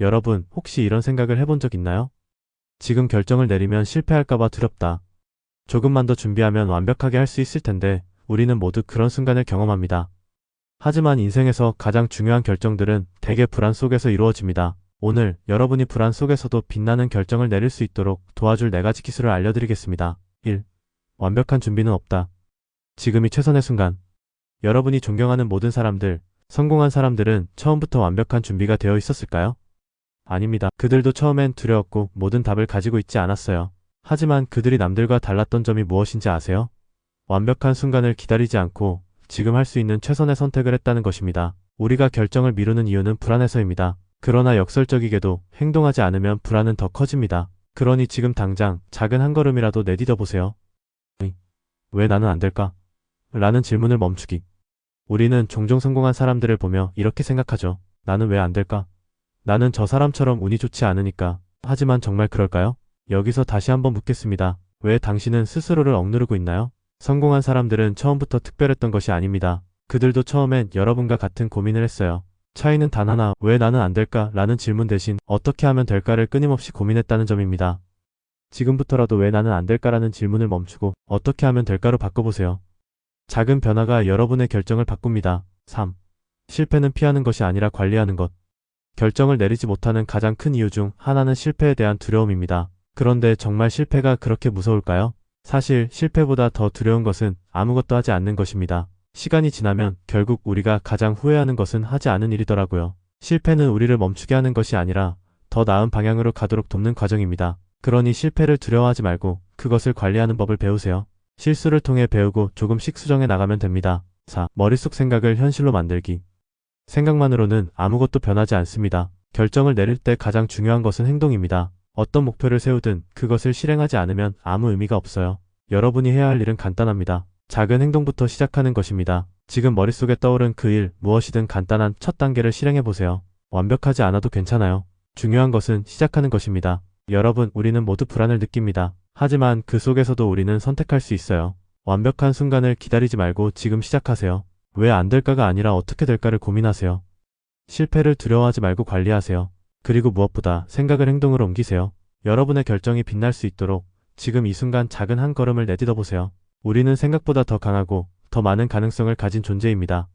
여러분, 혹시 이런 생각을 해본 적 있나요? 지금 결정을 내리면 실패할까봐 두렵다. 조금만 더 준비하면 완벽하게 할 수 있을 텐데, 우리는 모두 그런 순간을 경험합니다. 하지만 인생에서 가장 중요한 결정들은 대개 불안 속에서 이루어집니다. 오늘 여러분이 불안 속에서도 빛나는 결정을 내릴 수 있도록 도와줄 네 가지 기술을 알려드리겠습니다. 1. 완벽한 준비는 없다. 지금이 최선의 순간. 여러분이 존경하는 모든 사람들, 성공한 사람들은 처음부터 완벽한 준비가 되어 있었을까요? 아닙니다. 그들도 처음엔 두려웠고 모든 답을 가지고 있지 않았어요. 하지만 그들이 남들과 달랐던 점이 무엇인지 아세요? 완벽한 순간을 기다리지 않고 지금 할 수 있는 최선의 선택을 했다는 것입니다. 우리가 결정을 미루는 이유는 불안해서입니다. 그러나 역설적이게도 행동하지 않으면 불안은 더 커집니다. 그러니 지금 당장 작은 한 걸음이라도 내디뎌 보세요. 왜 나는 안 될까? 라는 질문을 멈추기. 우리는 종종 성공한 사람들을 보며 이렇게 생각하죠. 나는 왜 안 될까? 나는 저 사람처럼 운이 좋지 않으니까. 하지만 정말 그럴까요? 여기서 다시 한번 묻겠습니다. 왜 당신은 스스로를 억누르고 있나요? 성공한 사람들은 처음부터 특별했던 것이 아닙니다. 그들도 처음엔 여러분과 같은 고민을 했어요. 차이는 단 하나, 왜 나는 안 될까? 라는 질문 대신 어떻게 하면 될까를 끊임없이 고민했다는 점입니다. 지금부터라도 왜 나는 안 될까라는 질문을 멈추고 어떻게 하면 될까로 바꿔보세요. 작은 변화가 여러분의 결정을 바꿉니다. 3. 실패는 피하는 것이 아니라 관리하는 것. 결정을 내리지 못하는 가장 큰 이유 중 하나는 실패에 대한 두려움입니다. 그런데 정말 실패가 그렇게 무서울까요? 사실 실패보다 더 두려운 것은 아무것도 하지 않는 것입니다. 시간이 지나면 결국 우리가 가장 후회하는 것은 하지 않은 일이더라고요. 실패는 우리를 멈추게 하는 것이 아니라 더 나은 방향으로 가도록 돕는 과정입니다. 그러니 실패를 두려워하지 말고 그것을 관리하는 법을 배우세요. 실수를 통해 배우고 조금씩 수정해 나가면 됩니다. 4. 머릿속 생각을 현실로 만들기. 생각만으로는 아무것도 변하지 않습니다. 결정을 내릴 때 가장 중요한 것은 행동입니다. 어떤 목표를 세우든 그것을 실행하지 않으면 아무 의미가 없어요. 여러분이 해야 할 일은 간단합니다. 작은 행동부터 시작하는 것입니다. 지금 머릿속에 떠오른 그 일, 무엇이든 간단한 첫 단계를 실행해 보세요. 완벽하지 않아도 괜찮아요. 중요한 것은 시작하는 것입니다. 여러분, 우리는 모두 불안을 느낍니다. 하지만 그 속에서도 우리는 선택할 수 있어요. 완벽한 순간을 기다리지 말고 지금 시작하세요. 왜 안 될까가 아니라 어떻게 될까를 고민하세요. 실패를 두려워하지 말고 관리하세요. 그리고 무엇보다 생각을 행동으로 옮기세요. 여러분의 결정이 빛날 수 있도록 지금 이 순간 작은 한 걸음을 내딛어 보세요. 우리는 생각보다 더 강하고 더 많은 가능성을 가진 존재입니다.